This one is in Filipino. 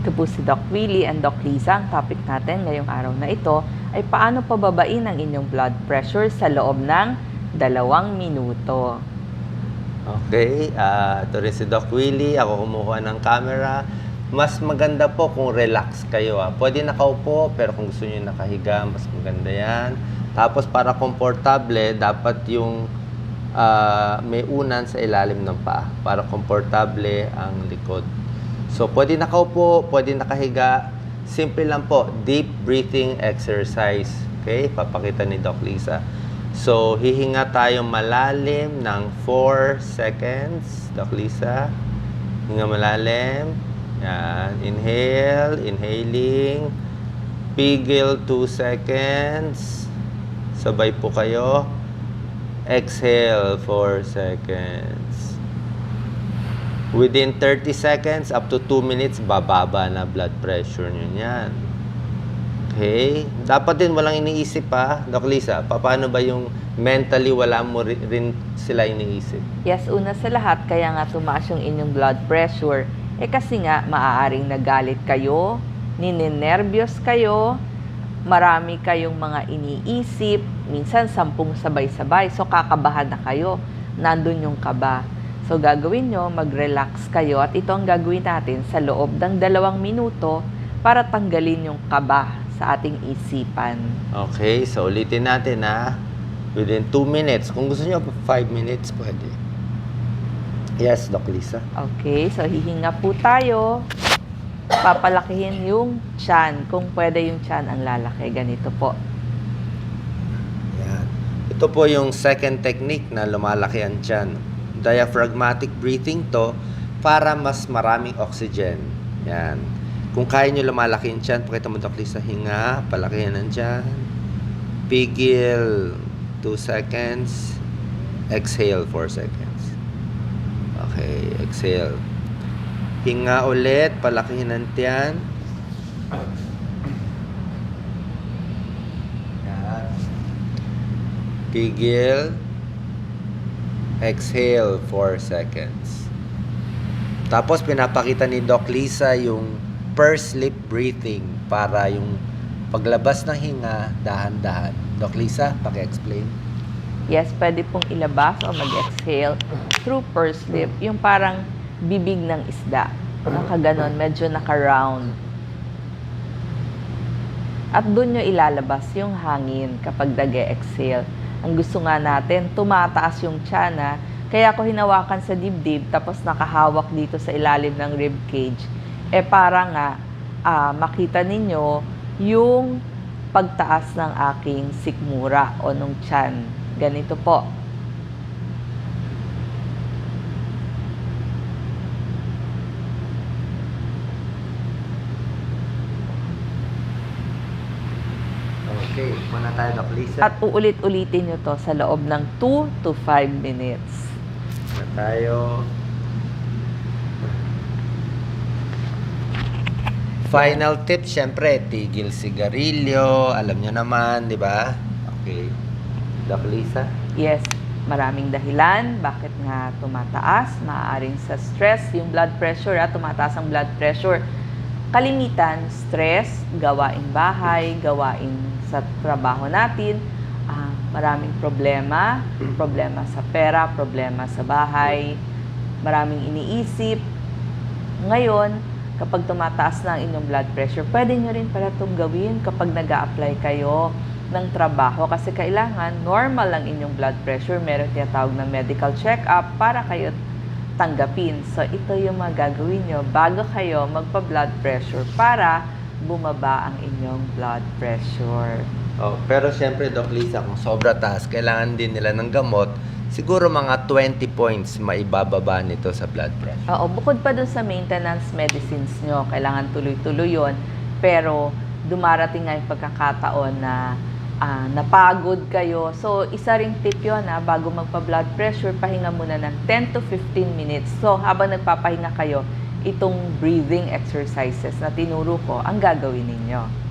Ito po si Doc Willie and Doc Lisa. Ang topic natin ngayong araw na ito ay paano pababain ang inyong blood pressure sa loob ng dalawang minuto. Okay, ah ito rin si Doc Willie. Ako kumukuha ng camera. Mas maganda po kung relax kayo. Ah. Pwede nakaupo, pero kung gusto niyo nakahiga, mas maganda yan. Tapos para komportable, dapat yung ah, may unan sa ilalim ng paa para komportable ang likod. So, pwede nakaupo, pwede nakahiga. Simple lang po, deep breathing exercise. Okay, papakita ni Doc Lisa. So, hihinga tayo malalim ng 4 seconds. Doc Lisa. Hinga malalim. Yan. Inhale. Inhaling. Pigil 2 seconds. Sabay po kayo. Exhale 4 seconds. Within 30 seconds, up to 2 minutes, bababa na blood pressure nyo yan. Okay? Dapat din walang iniisip pa, Doc Lisa. Pa- Paano ba yung mentally wala mo ri- rin sila iniisip? Yes, una sa lahat, kaya nga tumaas yung inyong blood pressure. Eh kasi nga, maaaring nagalit kayo, ninenervyos kayo, marami kayong mga iniisip, minsan sampung sabay-sabay, so kakabahan na kayo. Nandun yung kaba. So gagawin nyo, mag-relax kayo at ito ang gagawin natin sa loob ng dalawang minuto para tanggalin yung kaba sa ating isipan. Okay, so ulitin natin ha. Within 2 minutes. Kung gusto nyo, 5 minutes, pwede. Yes, Doc Lisa. Okay, so hihinga po tayo. Papalakihin yung chan. Kung pwede yung chan ang lalaki. Ganito po. Yan. Ito po yung second technique na lumalaki ang tiyan. Diaphragmatic breathing to para mas maraming oxygen. Yan. Kung kaya nyo lumalaki yung tiyan, pakita mo Doc Lisa, hinga, palakihan ng tiyan. Pigil, 2 seconds. Exhale, 4 seconds. Okay, exhale. Hinga ulit, palakihin ng tiyan. Yan. Pigil. Exhale 4 seconds. Tapos pinapakita ni Doc Lisa yung pursed lip breathing para yung paglabas ng hinga dahan-dahan. Doc Lisa, paki-explain. Yes, pwede pong ilabas o mag-exhale through pursed lip. Yung parang bibig ng isda. Nakaganon, medyo naka-round. At doon nyo ilalabas yung hangin kapag nag-exhale. Ang gusto nga natin, tumataas yung tiyan Kaya ako hinawakan sa dibdib tapos nakahawak dito sa ilalim ng rib cage. Eh para nga ah, makita ninyo yung pagtaas ng aking sikmura o nung tiyan. Ganito po. Okay, muna tayo Doc Lisa. At uulit-ulitin nyo to sa loob ng 2 to 5 minutes. Muna tayo. Final tip, syempre, tigil sigarilyo. Alam nyo naman, di ba? Okay. Doc Lisa? Yes, maraming dahilan bakit nga tumataas. Maaaring sa stress, yung blood pressure, at tumataas ang blood pressure. Kalimitan, stress, gawain bahay, gawain sa trabaho natin, ah, maraming problema, problema sa pera, problema sa bahay, maraming iniisip. Ngayon, kapag tumataas na ang inyong blood pressure, pwede nyo rin pala itong gawin kapag nag apply kayo ng trabaho kasi kailangan normal ang inyong blood pressure. Meron tinatawag na medical check-up para kayo tanggapin. So, ito yung mga gagawin nyo bago kayo magpa-blood pressure para bumaba ang inyong blood pressure. Oh, pero syempre, Doc Lisa, kung sobra taas, kailangan din nila ng gamot. Siguro mga 20 points maibababa nito sa blood pressure. Oo, bukod pa dun sa maintenance medicines nyo, kailangan tuloy-tuloy yun. Pero dumarating nga yung pagkakataon na ah, napagod kayo. So, isa ring tip yun na bago magpa-blood pressure, pahinga muna ng 10 to 15 minutes. So, habang nagpapahinga kayo, itong breathing exercises na tinuro ko, ang gagawin ninyo.